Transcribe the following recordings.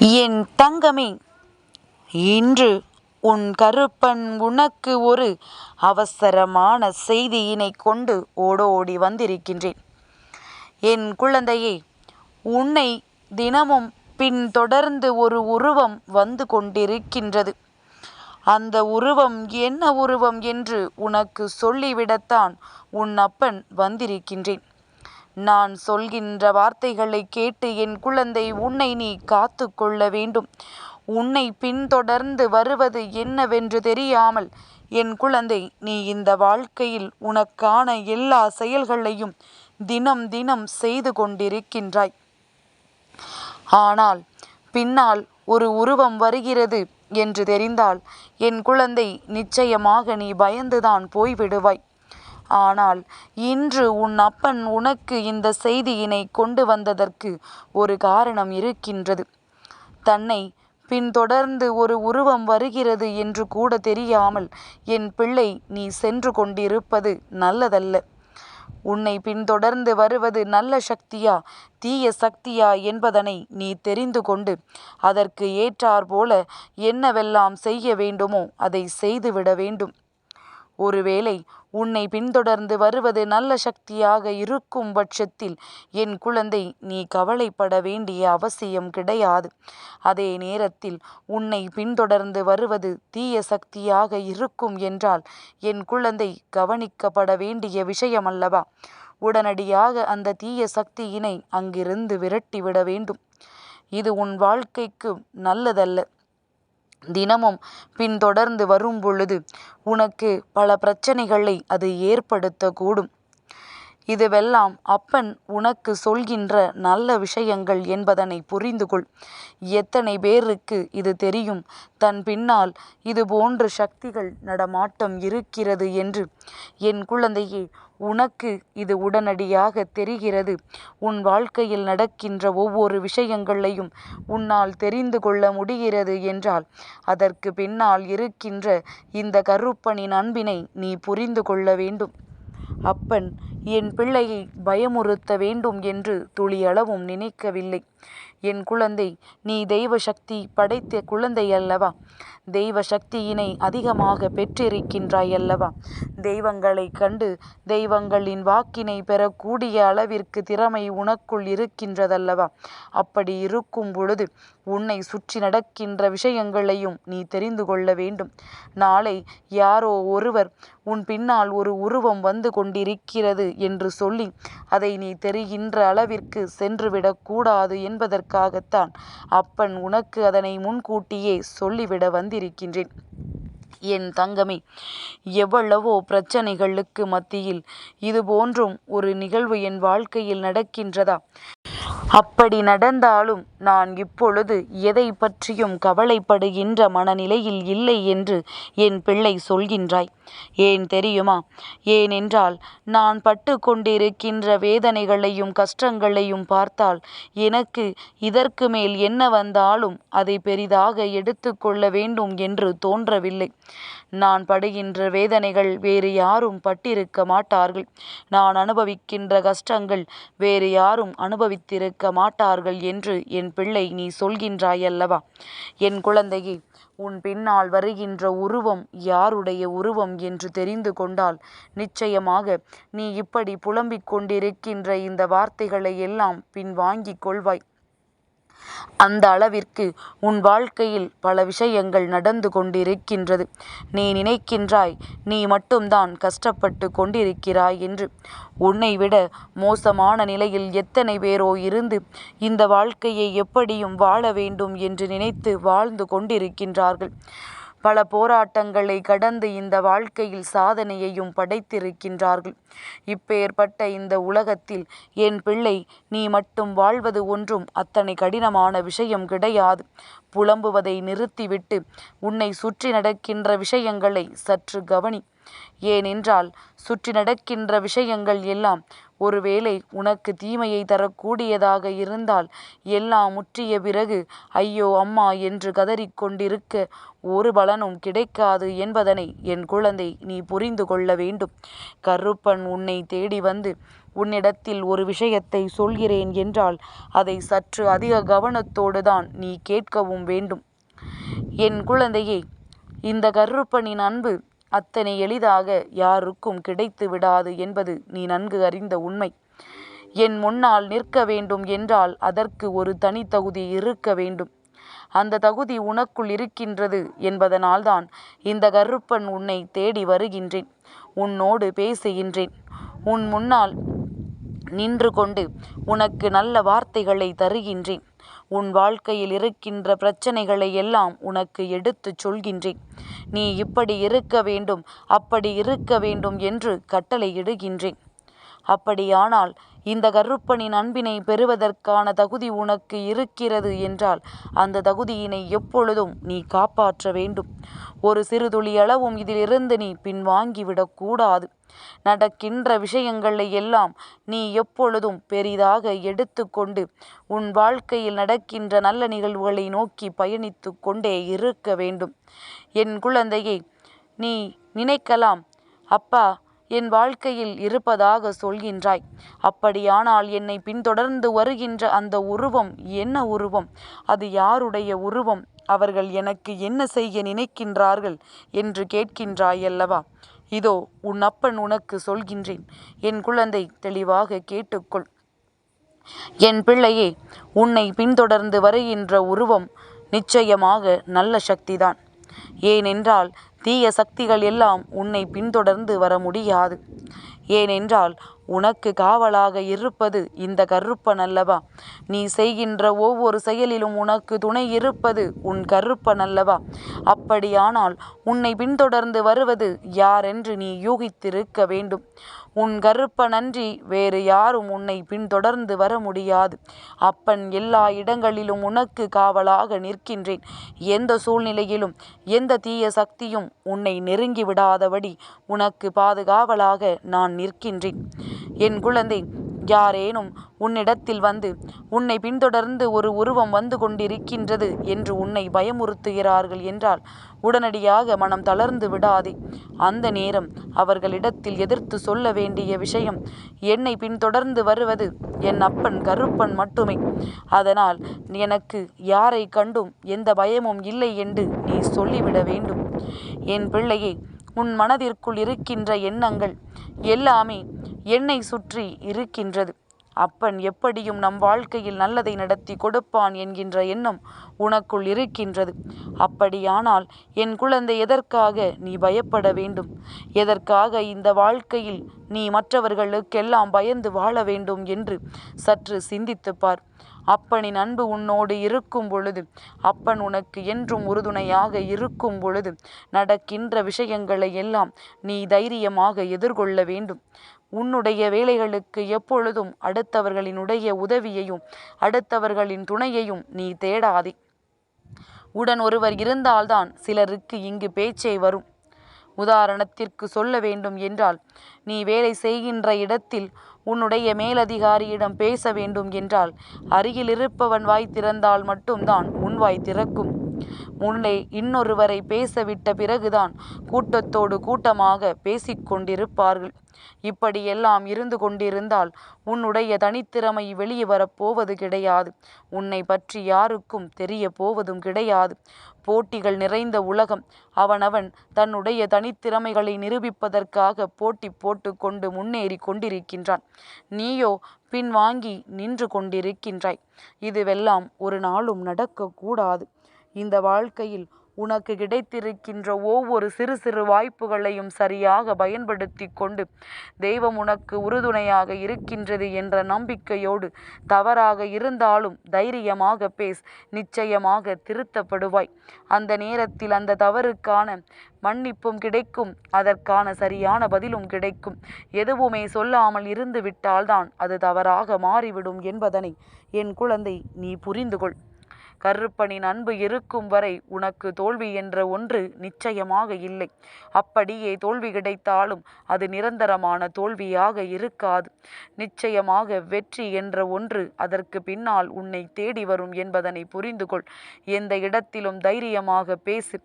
என் தங்கமே இன்று உன் கருப்பன் உனக்கு ஒரு அவசரமான செய்தியினை கொண்டு ஓடோடி வந்திருக்கின்றேன். என் குழந்தையே உன்னை தினமும் பின்தொடர்ந்து ஒரு உருவம் வந்து கொண்டிருக்கின்றது. அந்த உருவம் என்ன உருவம் என்று உனக்கு சொல்லிவிடத்தான் உன் அப்பன் வந்திருக்கின்றேன். நான் சொல்கின்ற வார்த்தைகளை கேட்டு என் குழந்தை உன்னை நீ காத்து கொள்ள வேண்டும். உன்னை பின்தொடர்ந்து வருவது என்னவென்று தெரியாமல் என் குழந்தை நீ இந்த வாழ்க்கையில் உனக்கான எல்லா செயல்களையும் தினம் தினம் செய்து கொண்டிருக்கின்றாய். ஆனால் பின்னால் ஒரு உருவம் வருகிறது என்று தெரிந்தால் என் குழந்தை நிச்சயமாக நீ பயந்துதான் போய்விடுவாய். ஆனால் இன்று உன் அப்பன் உனக்கு இந்த செய்தியினை கொண்டு வந்ததற்கு ஒரு காரணம் இருக்கின்றது. தன்னை பின்தொடர்ந்து ஒரு உருவம் வருகிறது என்று கூட தெரியாமல் என் பிள்ளை நீ சென்று கொண்டிருப்பது நல்லதல்ல. உன்னை பின்தொடர்ந்து வருவது நல்ல சக்தியா தீய சக்தியா என்பதனை நீ தெரிந்து கொண்டு அதற்கு ஏற்றாற்போல என்னவெல்லாம் செய்ய வேண்டுமோ அதை செய்துவிட வேண்டும். ஒருவேளை உன்னை பின்தொடர்ந்து வருவது நல்ல சக்தியாக இருக்கும் பட்சத்தில் என் குழந்தை நீ கவலைப்பட வேண்டிய அவசியம் கிடையாது. அதே நேரத்தில் உன்னை பின்தொடர்ந்து வருவது தீய சக்தியாக இருக்கும் என்றால் என் குழந்தை கவனிக்கப்பட வேண்டிய விஷயம் அல்லவா உடனடியாக அந்த தீய சக்தியினை அங்கிருந்து விரட்டிவிட வேண்டும். இது உன் வாழ்க்கைக்கு நல்லதல்ல. தினமும் பின்தொடர்ந்து வரும் பொழுது உனக்கு பல பிரச்சனைகளை அது ஏற்படுத்தக்கூடும். இதுவெல்லாம் அப்பன் உனக்கு சொல்கின்ற நல்ல விஷயங்கள் என்பதனை புரிந்து கொள் எத்தனை பேருக்கு இது தெரியும்? தன் பின்னால் இது போன்ற சக்திகள் நடமாட்டம் இருக்கிறது என்று. என் குழந்தையே உனக்கு இது உடனடியாக தெரிகிறது. உன் வாழ்க்கையில் நடக்கின்ற ஒவ்வொரு விஷயங்களையும் உன்னால் தெரிந்து கொள்ள முடிகிறது என்றால் அதற்கு பின்னால் இருக்கின்ற இந்த கருப்பனின் அன்பினை நீ புரிந்து கொள்ள வேண்டும். அப்பன் என் பிள்ளையை பயமுறுத்த வேண்டும் என்று துளியளவும் நினைக்கவில்லை. என் குழந்தை நீ தெய்வ சக்தி படைத்த குழந்தை அல்லவா தெய்வ சக்தியினை அதிகமாக பெற்றிருக்கின்றாய் அல்லவா தெய்வங்களை கண்டு தெய்வங்களின் வாக்கினை பெறக்கூடிய அளவிற்கு திறமை உனக்குள் இருக்கின்றதல்லவா? அப்படி இருக்கும் பொழுது உன்னை சுற்றி நடக்கின்ற விஷயங்களையும் நீ தெரிந்து கொள்ள வேண்டும். நாளை யாரோ ஒருவர் உன் பின்னால் ஒரு உருவம் வந்து கொண்டிருக்கிறது என்று சொல்லி அதை நீ தெரிகின்ற அளவிற்கு சென்றுவிடக்கூடாது என்பதற்கு என்பதற்காகத்தான் அப்பன் உனக்கு அதனை முன்கூட்டியே சொல்லிவிட வந்திருக்கின்றேன். என் தங்கமே எவ்வளவோ பிரச்சனைகளுக்கு மத்தியில் இது போன்றும் ஒரு நிகழ்வு என் வாழ்க்கையில் நடக்கின்றதா? அப்படி நடந்தாலும் நான் இப்பொழுது எதை பற்றியும் கவலைப்படுகின்ற மனநிலையில் இல்லை என்று என் பிள்ளை சொல்கின்றாய். ஏன் தெரியுமா? ஏனென்றால் நான் பட்டு கொண்டிருக்கின்ற வேதனைகளையும் கஷ்டங்களையும் பார்த்தால் எனக்கு இதற்கு மேல் என்ன வந்தாலும் அதை பெரிதாக எடுத்துக்கொள்ள வேண்டும் என்று தோன்றவில்லை. நான் படுகின்ற வேதனைகள் வேறு யாரும் பட்டிருக்க மாட்டார்கள். நான் அனுபவிக்கின்ற கஷ்டங்கள் வேறு யாரும் அனுபவித்திருக்க மாட்டார்கள் என்று என் பிள்ளை நீ சொல்கின்றாயல்லவா? என் குழந்தையே உன் பின்னால் வருகின்ற உருவம் யாருடைய உருவம் என்று தெரிந்து கொண்டால் நிச்சயமாக நீ இப்படி புலம்பிக் கொண்டிருக்கின்ற இந்த வார்த்தைகளை எல்லாம் பின் வாங்கிக் கொள்வாய். அந்த அளவிற்கு உன் வாழ்க்கையில் பல விஷயங்கள் நடந்து கொண்டிருக்கின்றது. நீ நினைக்கின்றாய் நீ மட்டும்தான் கஷ்டப்பட்டு கொண்டிருக்கிறாய் என்று. உன்னை விட மோசமான நிலையில் எத்தனை பேரோ இருந்து இந்த வாழ்க்கையை எப்படியும் வாழ வேண்டும் என்று நினைத்து வாழ்ந்து கொண்டிருக்கின்றார்கள். பல போராட்டங்களை கடந்து இந்த வாழ்க்கையில் சாதனையையும் படைத்திருக்கின்றார்கள். இப்பேற்பட்ட இந்த உலகத்தில் என் பிள்ளை நீ மட்டும் வாழ்வது ஒன்றும் அத்தனை கடினமான விஷயம் கிடையாது. புலம்புவதை நிறுத்திவிட்டு உன்னை சுற்றி நடக்கின்ற விஷயங்களை சற்று கவனி. ஏனென்றால் சுற்றி நடக்கின்ற விஷயங்கள் எல்லாம் ஒருவேளை உனக்கு தீமையை தரக்கூடியதாக இருந்தால் எல்லாம் முற்றிய பிறகு ஐயோ அம்மா என்று கதறிக்கொண்டிருக்க ஒரு பலனும் கிடைக்காது என்பதனை என் குழந்தை நீ புரிந்து கொள்ள வேண்டும். கருப்பன் உன்னை தேடி வந்து உன்னிடத்தில் ஒரு விஷயத்தை சொல்கிறேன் என்றால் அதை சற்று அதிக கவனத்தோடு தான் நீ கேட்கவும் வேண்டும். என் குழந்தையே இந்த கருப்பனின் அன்பு அத்தனை எளிதாக யாருக்கும் கிடைத்து விடாது என்பது நீ நன்கு அறிந்த உண்மை. என் முன்னால் நிற்க வேண்டும் என்றால் அதற்கு ஒரு தனித்தகுதி இருக்க வேண்டும். அந்த தகுதி உனக்குள் இருக்கின்றது என்பதனால்தான் இந்த கருப்பன் உன்னை தேடி வருகின்றேன். உன்னோடு பேசுகின்றேன். உன் முன்னால் நின்று கொண்டு உனக்கு நல்ல வார்த்தைகளை தருகின்றேன். உன் வாழ்க்கையில் இருக்கின்ற பிரச்சனைகளை எல்லாம் உனக்கு எடுத்துச் சொல்கின்றேன். நீ இப்படி இருக்க வேண்டும் அப்படி இருக்க வேண்டும் என்று கட்டளையிடுகின்றேன். அப்படியானால் இந்த கருப்பனின் அன்பினை பெறுவதற்கான தகுதி உனக்கு இருக்கிறது என்றால் அந்த தகுதியினை எப்பொழுதும் நீ காப்பாற்ற வேண்டும். ஒரு சிறுதுளி அளவும் இதிலிருந்து நீ பின்வாங்கிவிடக்கூடாது நடக்கின்ற விஷயங்களை எல்லாம் நீ எப்பொழுதும் பெரிதாக எடுத்துக்கொண்டு உன் வாழ்க்கையில் நடக்கின்ற நல்ல நிகழ்வுகளை நோக்கி பயணித்து கொண்டே இருக்க வேண்டும். என் குழந்தையை நீ நினைக்கலாம் அப்பா என் வாழ்க்கையில் இருப்பதாக சொல்கின்றாய். அப்படியானால் என்னை பின்தொடர்ந்து வருகின்ற அந்த உருவம் என்ன உருவம்? அது யாருடைய உருவம்? அவர்கள் எனக்கு என்ன செய்ய நினைக்கின்றார்கள் என்று கேட்கின்றாய் அல்லவா இதோ உன் அப்பன் உனக்கு சொல்கின்றேன். என் குழந்தை தெளிவாக கேட்டுக்கொள். என் பிள்ளையே உன்னை பின்தொடர்ந்து வருகின்ற உருவம் நிச்சயமாக நல்ல சக்திதான். ஏனென்றால் தீய சக்திகள் எல்லாம் உன்னை பின்தொடர்ந்து வர முடியாது. ஏனென்றால் உனக்கு காவலாக இருப்பது இந்த கருப்பன் அல்லவா நீ செய்கின்ற ஒவ்வொரு செயலிலும் உனக்கு துணை இருப்பது உன் கருப்பன் அல்லவா அப்படியானால் உன்னை பின்தொடர்ந்து வருவது யாரென்று நீ யூகித்திருக்க வேண்டும். உன் கருப்பனன்றி வேறு யாரும் உன்னை பின்தொடர்ந்து வர முடியாது. அப்பன் எல்லா இடங்களிலும் உனக்கு காவலாக நிற்கின்றேன். எந்த சூழ்நிலையிலும் எந்த தீய சக்தியும் உன்னை நெருங்கி விடாதபடி உனக்கு பாதுகாவலாக நான் நிற்கின்றேன். என் குழந்தை யாரேனும் உன்னிடத்தில் வந்து உன்னை பின்தொடர்ந்து ஒரு உருவம் வந்து கொண்டிருக்கின்றது என்று உன்னை பயமுறுத்துகிறார்கள் என்றால் உடனடியாக மனம் தளர்ந்து விடாதே. அந்த நேரம் அவர்களிடத்தில் எதிர்த்து சொல்ல வேண்டிய விஷயம் என்னை பின்தொடர்ந்து வருவது என் அப்பன் கருப்பன் மட்டுமே. அதனால் எனக்கு யாரை கண்டும் எந்த பயமும் இல்லை என்று நீ சொல்லிவிட வேண்டும். என் பிள்ளையே உன் மனதிற்குள் இருக்கின்ற எண்ணங்கள் எல்லாமே என்னை சுற்றி இருக்கின்றது. அப்பன் எப்படியும் நம் வாழ்க்கையில் நல்லதை நடத்தி கொடுப்பான் என்கின்ற எண்ணம் உனக்குள் இருக்கின்றது. அப்படியானால் என் குழந்தை எதற்காக நீ பயப்பட வேண்டும்? எதற்காக இந்த வாழ்க்கையில் நீ மற்றவர்களுக்கெல்லாம் பயந்து வாழ வேண்டும் என்று சற்று சிந்தித்துப்பார் அப்பனின் அன்பு உன்னோடு இருக்கும் பொழுது அப்பன் உனக்கு என்றும் உறுதுணையாக இருக்கும் பொழுது நடக்கின்ற விஷயங்களை எல்லாம் நீ தைரியமாக எதிர்கொள்ள வேண்டும். உன்னுடைய வேலைகளுக்கு எப்பொழுதும் அடுத்தவர்களினுடைய உதவியையும் அடுத்தவர்களின் துணையையும் நீ தேடாதே. உடன் ஒருவர் இருந்தால்தான் சிலருக்கு இங்கு பேச்சே வரும். உதாரணத்திற்கு சொல்ல வேண்டும் என்றால் நீ வேலை செய்கின்ற இடத்தில் உன்னுடைய மேலதிகாரியிடம் பேச வேண்டும் என்றால் அருகில் இருப்பவன் வாய் திறந்தால் மட்டும்தான் உன் வாய் திறக்கும். முன்னே இன்னொருவரை பேசவிட்ட பிறகுதான் கூட்டத்தோடு கூட்டமாக பேசிக்கொண்டிருப்பார்கள். இப்படியெல்லாம் இருந்து கொண்டிருந்தால் உன்னுடைய தனித்திறமை வெளியே வரப்போவது கிடையாது. உன்னை பற்றி யாருக்கும் தெரிய போவதும் கிடையாது. போட்டிகள் நிறைந்த உலகம். அவனவன் தன்னுடைய தனித்திறமைகளை நிரூபிப்பதற்காக போட்டி போட்டு கொண்டு முன்னேறி கொண்டிருக்கின்றான். நீயோ பின்வாங்கி நின்று கொண்டிருக்கின்றாய். இதுவெல்லாம் ஒரு நாளும் நடக்கக்கூடாது இந்த வாழ்க்கையில் உனக்கு கிடைத்திருக்கின்ற ஒவ்வொரு சிறு சிறு வாய்ப்புகளையும் சரியாக பயன்படுத்தி கொண்டு தெய்வம் உனக்கு உறுதுணையாக இருக்கின்றது என்ற நம்பிக்கையோடு தவறாக இருந்தாலும் தைரியமாக பேஸ் நிச்சயமாக திருத்தப்படுவாய். அந்த நேரத்தில் அந்த தவறுக்கான மன்னிப்பும் கிடைக்கும் அதற்கான சரியான பதிலும் கிடைக்கும். எதுவுமே சொல்லாமல் இருந்து விட்டால்தான் அது தவறாக மாறிவிடும் என்பதனை என் குழந்தை நீ புரிந்து கொள் கருப்பனின் அன்பு இருக்கும் வரை உனக்கு தோல்வி என்ற ஒன்று நிச்சயமாக இல்லை. அப்படியே தோல்வி கிடைத்தாலும் அது நிரந்தரமான தோல்வியாக இருக்காது. நிச்சயமாக வெற்றி என்ற ஒன்று அதற்கு பின்னால் உன்னை தேடி வரும் என்பதனை புரிந்து கொள். எந்த இடத்திலும் தைரியமாக பேசு.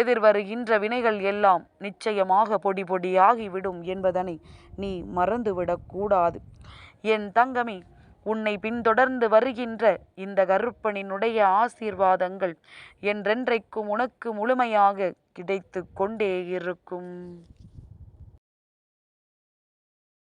எதிர்வருகின்ற வினைகள் எல்லாம் நிச்சயமாக பொடி பொடியாகிவிடும் என்பதனை நீ மறந்துவிடக்கூடாது என் தங்கமே உன்னை பின்தொடர்ந்து வருகின்ற இந்த கருப்பனினுடைய ஆசீர்வாதங்கள் என்றென்றைக்கும் உனக்கு முழுமையாக கிடைத்து கொண்டே இருக்கும்.